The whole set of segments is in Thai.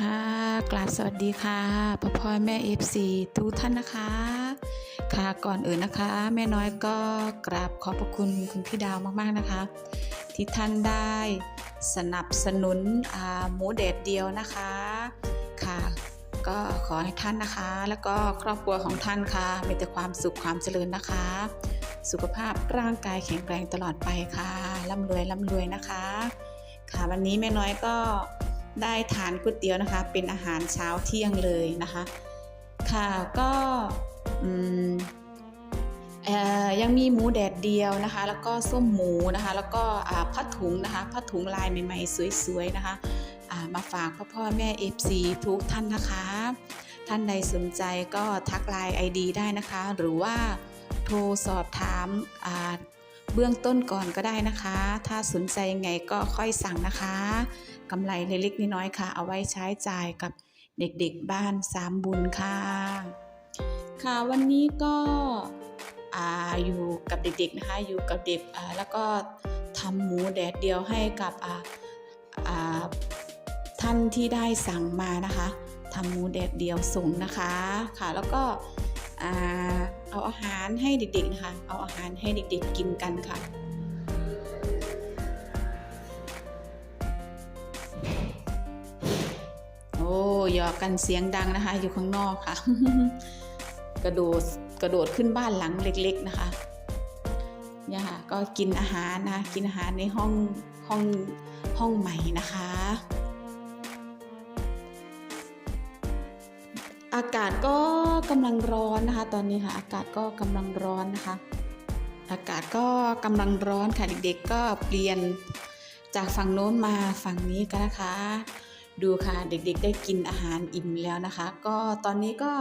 ค่ะกราบสวัสดีค่ะพ่อพ่อแม่เอฟซีทุกท่านนะคะ ค่ะก่อนอื่นนะคะ แม่น้อยก็กราบขอบพระคุณคุณพี่ดาวมากๆนะคะ ที่ท่านได้สนับสนุนหมูเดดเดียวนะคะ ค่ะ ก็ขอให้ท่านนะคะ แล้วก็ครอบครัวของท่านค่ะ มีแต่ความสุขความเจริญนะคะ สุขภาพร่างกายแข็งแรงตลอดไปค่ะร่ำรวยร่ำรวยนะคะ ค่ะวันนี้แม่น้อยก็ ได้ทานก๋วยเตี๋ยวนะคะ เป็นอาหารเช้าเที่ยงเลยนะคะ ค่ะก็ยังมีหมูแดดเดียวนะคะ แล้วก็ส้มหมูนะคะ แล้วก็ผ้าถุงนะคะผ้าถุงลายใหม่ ๆ สวยๆนะคะมาฝากพ่อพ่อแม่ FC ทุกท่านนะคะ ท่านใดสนใจก็ทักไลน์ ID ได้นะคะ หรือว่าโทรสอบถามาเบื้องต้นก่อนก็ได้นะคะ ถ้าสนใจยังไงก็ค่อยสั่งนะคะ กำไรเล็กๆน้อยๆค่ะ เอาไว้ใช้จ่ายกับเด็กๆบ้านสามบุญค่ะ ค่ะวันนี้ก็ออยู่กับเด็กๆนะคะ อยู่กับเด็กแล้วก็ทำหมูแดดเดียวให้กับท่านที่ได้สั่งมานะคะทำหมูแดดเดียวส่งนะคะค่ะ แล้วก็เอาอาหารให้เด็กๆนะคะ เอาอาหารให้เด็กๆกินกันค่ะ หยอกกันเสียงดังนะคะ อยู่ข้างนอกค่ะ กระโดดกระโดดขึ้นบ้านหลังเล็ก ๆนะคะ เนี่ยค่ะ ก็กินอาหารนะกินอาหารในห้องห้องห้องใหม่นะคะ อากาศก็กำลังร้อนนะคะ ตอนนี้ค่ะ อากาศก็กำลังร้อนนะคะ อากาศก็กำลังร้อนค่ะเด็กๆก็เปลี่ยนจากฝั่งโน้นมาฝั่งนี้กันนะคะ ดูค่ะเด็กๆได้กินอาหารอิ่มแล้วนะคะ ก็ตอนนี้ก็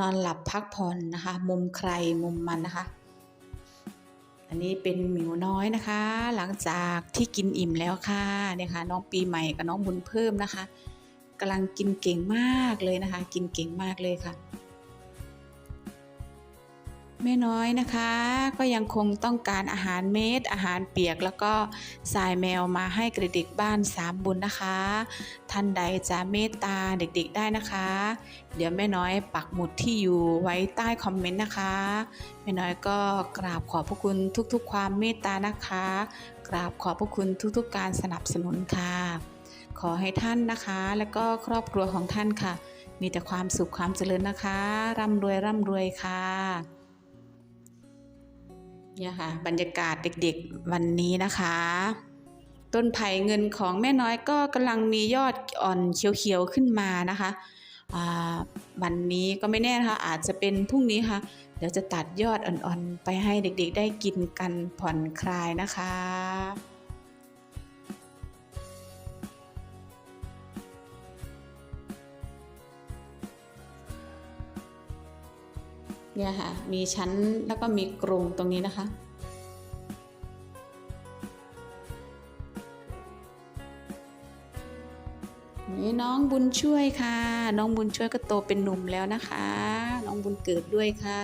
นอนหลับพักผ่อนนะคะ มุมใครมุมมันนะคะ อันนี้เป็นหมิวน้อยนะคะ หลังจากที่กินอิ่มแล้วค่ะเนี่ยค่ะ น้องปีใหม่กับน้องบุญเพิ่มนะคะกำลังกินเก่งมากเลยนะคะ กินเก่งมากเลยค่ะ แม่น้อยนะคะ ก็ยังคงต้องการอาหารเม็ดอาหารเปียก แล้วก็สายแมวมาให้กระเด็กบ้านสามบุญนะคะ ท่านใดจะเมตตาเด็กๆได้นะคะ เดี๋ยวแม่น้อยปักหมุดที่อยู่ไว้ใต้คอมเมนต์นะคะ แม่น้อยก็กราบขอบพระคุณทุกๆ ความเมตตานะคะ กราบขอบพระคุณทุกๆ การสนับสนุนค่ะ ขอให้ท่านนะคะ และก็ครอบครัวของท่านค่ะ มีแต่ความสุขความเจริญนะคะ ร่ำรวยร่ำรวยค่ะ เนี่ยค่ะบรรยากาศเด็กๆวันนี้นะคะ ต้นไผ่เงินของแม่น้อยก็กำลังมียอดอ่อนเขียวๆขึ้นมานะคะอ่าวันนี้ก็ไม่แน่นะคะอาจจะเป็นพรุ่งนี้ค่ะ เดี๋ยวจะตัดยอดอ่อนๆ ไปให้เด็กๆได้กินกันผ่อนคลายนะคะ เนี่ยค่ะ มีชั้นแล้วก็มีกรงตรงนี้นะคะ นี่น้องบุญช่วยค่ะ น้องบุญช่วยก็โตเป็นหนุ่มแล้วนะคะ น้องบุญเกิดด้วยค่ะ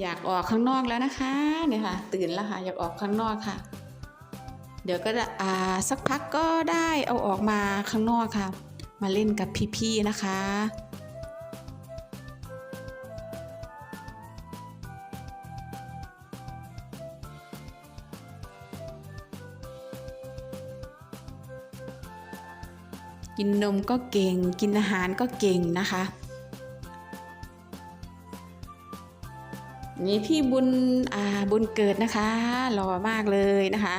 อยากออกข้างนอกแล้วนะคะเนี่ยค่ะ ตื่นแล้วค่ะอยากออกข้างนอกค่ะ เดี๋ยวก็จะอ่าสักพักก็ได้เอาออกมาข้างนอกค่ะ มาเล่นกับพี่ๆนะคะกินนมก็เก่ง กินอาหารก็เก่งนะคะ นี่พี่บุญอ่าบุญเกิดนะคะหล่อมากเลยนะคะ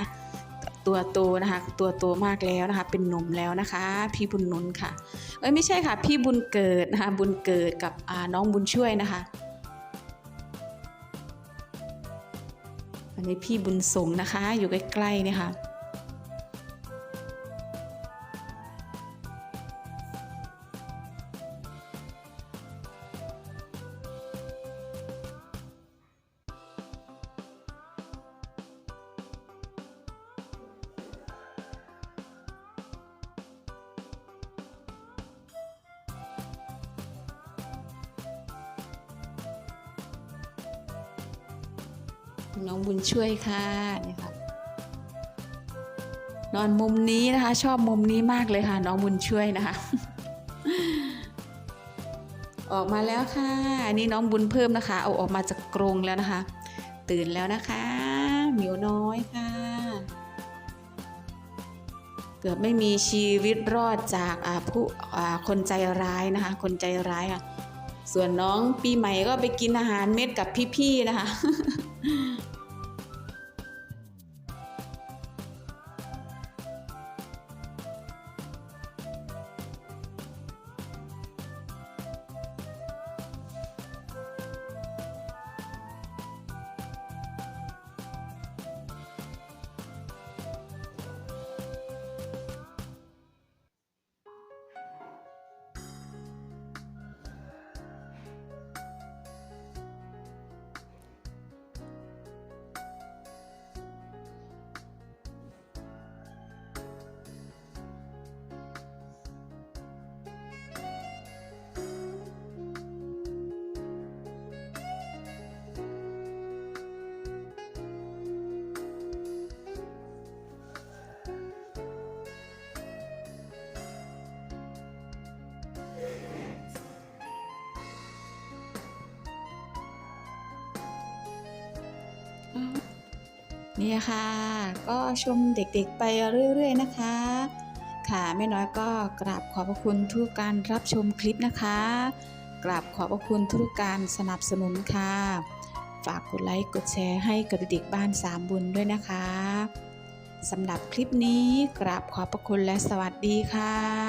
ตัวโตนะคะ ตัวโตมากแล้วนะคะ เป็นหนุ่มแล้วนะคะ พี่บุญนุนค่ะ เอ้ยไม่ใช่ค่ะ พี่บุญเกิดนะคะ บุญเกิดกับอ่าน้องบุญช่วยนะคะอันนี้พี่บุญสงนะคะ อยู่ใกล้ๆเนี่ยค่ะ น้องบุญช่วยค่ะนี่ค่ะนอนมุมนี้นะคะ ชอบมุมนี้มากเลยค่ะ น้องบุญช่วยนะคะ ออกมาแล้วค่ะอันนี้น้องบุญเพิ่มนะคะ เอาออกมาจากกรงแล้วนะคะ ตื่นแล้วนะคะเหมียวน้อยค่ะ เกือบไม่มีชีวิตรอดจากผู้คนใจร้ายนะคะ คนใจร้ายค่ะส่วนน้องปีใหม่ก็ไปกินอาหารเม็ดกับพี่ๆนะคะ นี่ค่ะ ก็ชมเด็กๆไปเรื่อย ๆ นะคะ ค่ะแม่น้อยก็กราบขอบพระคุณทุกการรับชมคลิปนะคะ กราบขอบพระคุณทุกการสนับสนุนค่ะ ฝากกดไลค์กดแชร์ให้กับเด็กบ้านสามบุญด้วยนะคะสำหรับคลิปนี้กราบขอบพระคุณและสวัสดีค่ะ